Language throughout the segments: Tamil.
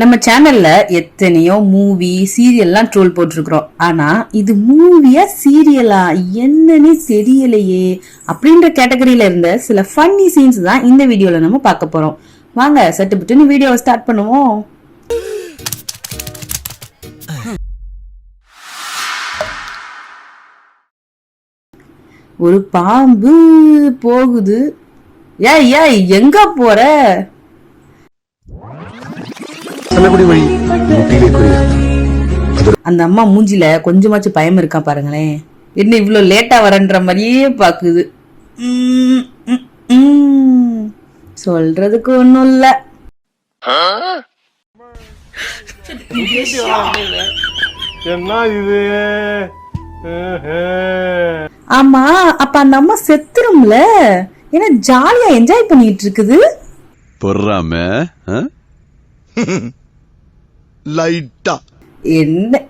நம்ம சேனல்ல எத்தனையோ மூவி சீரியல்லாம் ட்ரோல் போட்டிருக்கிறோம். ஆனா இது மூவியா சீரியலா என்னன்னு தெரியலையே. அப்படின்ற கேட்டகரியில இருந்த சில ஃபன்னி சீன்ஸ் தான் இந்த வீடியோல நம்ம பார்க்க போறோம். வாங்க சட்டு புட்டுன்னு வீடியோவை ஸ்டார்ட் பண்ணுவோம். ஒரு பாம்பு போகுது. ஏய் ஏய் எங்க போற? செல்லக்குடி வழி ஊட்டியிலே அந்த அம்மா மூஞ்சில கொஞ்சமாச்சும் பயம் இருக்கா பாருங்களேன். என்ன இவ்ளோ லேட்டா வரன்ற மாதிரியே பாக்குது. சொல்றதுக்கு ஒண்ணும் இல்ல. என்ன இது? ஆமா அப்ப அந்த அம்மா செத்துரும்ல. ஏன்னா ஜாலியா என்ஜாய் பண்ணிட்டு இருக்குது? பொறாம லைட்டா என்ன?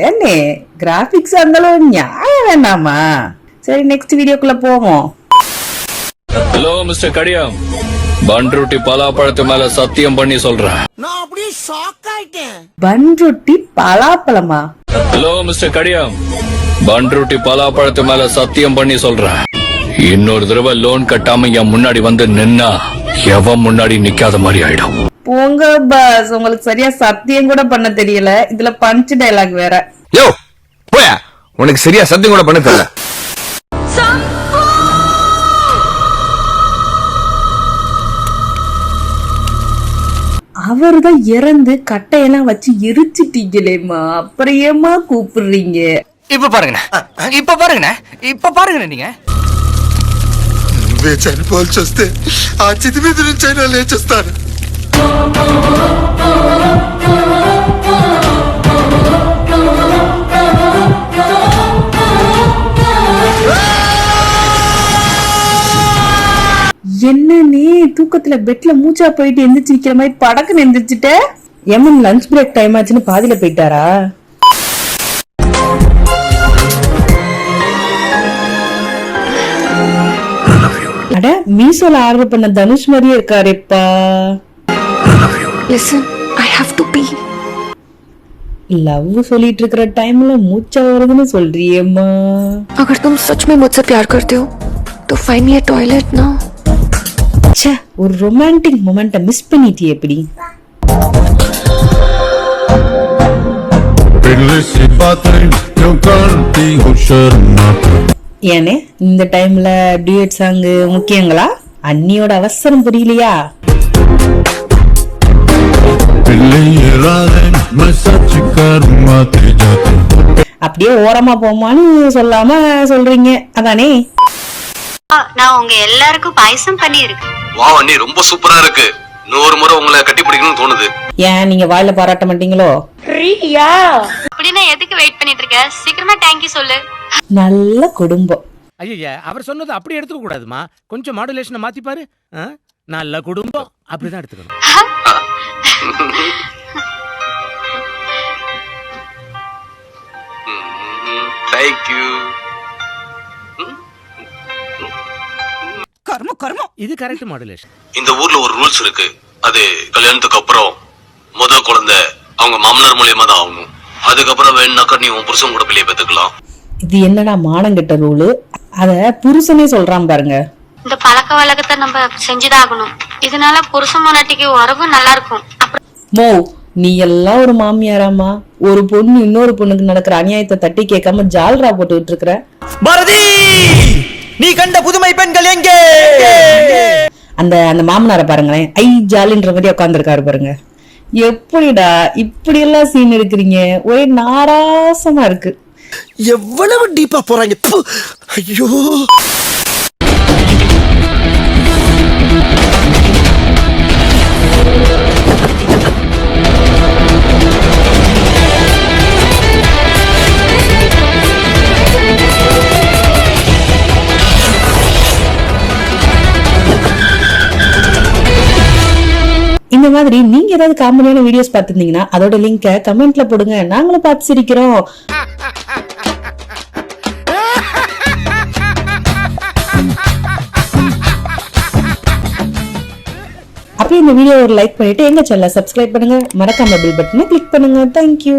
ஏனே? கிராபிக்ஸ் இருந்தாலும் நியாயம் வேண்டாமா? சரி நெக்ஸ்ட் வீடியோக்குள்ள போவோம். ஹலோ மிஸ்டர் கடியம் பன்ருட்டி பலாப்பழத்து மேல சத்தியம் பண்ணி சொல்றேன். பன் ரொட்டி பலாப்பழமா? ஹலோ மிஸ்டர் கடியம் பன்ருட்டி பலாப்பழத்து மேல சத்தியம் பண்ணி சொல்றேன். இன்னொரு தடவை லோன் கட்டாம என் முன்னாடி வந்து நின்னா எவன் முன்னாடி நிக்காத மாதிரி ஆயிடும். போங்க பஸ் உங்களுக்கு சரியா சத்தியம் கூட பண்ண தெரியல இதுல பஞ்ச் டைலாக் வேற யோ போயா உனக்கு சரியா சத்தியம் கூட பண்ண தெரியல அவர் தான் இறந்து கட்டையெல்லாம் வச்சு எரிச்சிட்டீங்களேம்மா அப்புறம் ஏமா கூப்பிடுறீங்க இப்ப பாருங்கண்ணே இப்ப பாருங்கண்ணே இப்ப பாருங்கண்ணே நீங்க నువ్వే చనిపోవాల్సి వస్తే ఆ చితి మీద నుంచి అయినా లేచొస్తాను என்னன்னே தூக்கத்துல பெட்ல மூச்சா போயிட்டு எந்திரிச்சு நிக்கிற மாதிரி படக்குன்னு எந்திரிச்சிட்ட? எமன் லஞ்ச் பிரேக் டைம் ஆச்சுன்னு பாதியில போயிட்டாரா? அட மீசோல ஆர்டர் பண்ண தனுஷ் மாதிரியே இருக்காரேப்பா. Listen, I have to pee. Love சொல்லிட்டு இருக்கிற டைம்ல மூச்சா வருதுன்னு சொல்றியேம்மா अगर तुम सच में मुझसे प्यार करते हो तो find me a toilet now. ச்சே ஒரு ரொமான்டிக் மொமெண்ட்டை மிஸ் பண்ணிட்டியே எப்படி सी बातें क्यों करती हो शर्माते ஏனே இந்த டைம்ல டியூட் சாங் முக்கியங்களா அண்ணியோட அவசரம் புரியலையா அப்படியே ஓரமா போமான்னு சொல்லாம சொல்றீங்க. அதானே? நான் உங்க எல்லாருக்கும் பாயசம் பண்ணி இருக்கேன் வா அண்ணி ரொம்ப சூப்பரா இருக்கு. நூறு முறை உங்களை கட்டி பிடிக்கணும்னு தோணுது. ஏன் நீங்க வாயில பாராட்ட மாட்டீங்களோ? ரியா அப்படின்னா எதுக்கு வெயிட் பண்ணிட்டு இருக்க? சீக்கிரமா தேங்க்யூ சொல்லு. நல்ல குடும்பம். ஐயா அவர் சொன்னது அப்படி எடுத்துக்க கூடாதுமா. கொஞ்சம் மாடுலேஷனை மாத்தி பாரு நல்ல குடும்பம். அப்படிதான் எடுத்துக்கணும். தேங்க்யூ இது கரெக்ட் மாடுலேஷன் இந்த ஊர்ல ஒரு ரூல்ஸ் இருக்கு. அது கல்யாணத்துக்கு அப்புறம் முத குழந்தை அவங்க மாமனார் மூலியமா தான் ஆகணும். அதுக்கப்புறம் வேணுனாக்கா நீ உன் புருஷன் கூட பிள்ளைய பெத்துக்கலாம் இது என்னடா மானங்கெட்ட ரூலு அத புருஷனே சொல்றான் பாருங்க. இந்த பழக்க வழக்கத்தை நம்ம செஞ்சுதான் ஆகணும். இதனால புருஷன் முன்னாட்டிக்கு உறவு நல்லா இருக்கும். மோ நீ எல்லாம் ஒரு மாமியாராமா ஒரு பொண்ணு இன்னொரு பொண்ணுக்கு நடக்கிற அநியாயத்தை தட்டி கேட்காம ஜால்ரா போட்டுக்கிட்டு இருக்கிற. பாரதி நீ கண்ட புதுமை பெண்கள் எங்கே? அந்த அந்த மாமனாரை பாருங்களேன். ஐ ஜாலின்ற மாதிரி உட்காந்துருக்காரு பாருங்க. எப்படிடா இப்படி எல்லாம் சீன் எடுக்கிறீங்க? ஒரே நாராசமா இருக்கு. எவ்வளவு டீப்பா போறாங்க. ஐயோ. மாதிரி நீங்க ஏதாவது காமெடியான வீடியோஸ் பார்த்திருந்தீங்கன்னா அதோட லிங்கை கமெண்ட்ல போடுங்க. நாங்களும் பார்த்து சிரிக்கிறோம். அப்படியே இந்த வீடியோ ஒரு லைக் பண்ணிட்டு எங்க சேனலை சப்ஸ்கிரைப் பண்ணுங்க. மறக்காம பில் பட்டனை கிளிக் பண்ணுங்க. தேங்க்யூ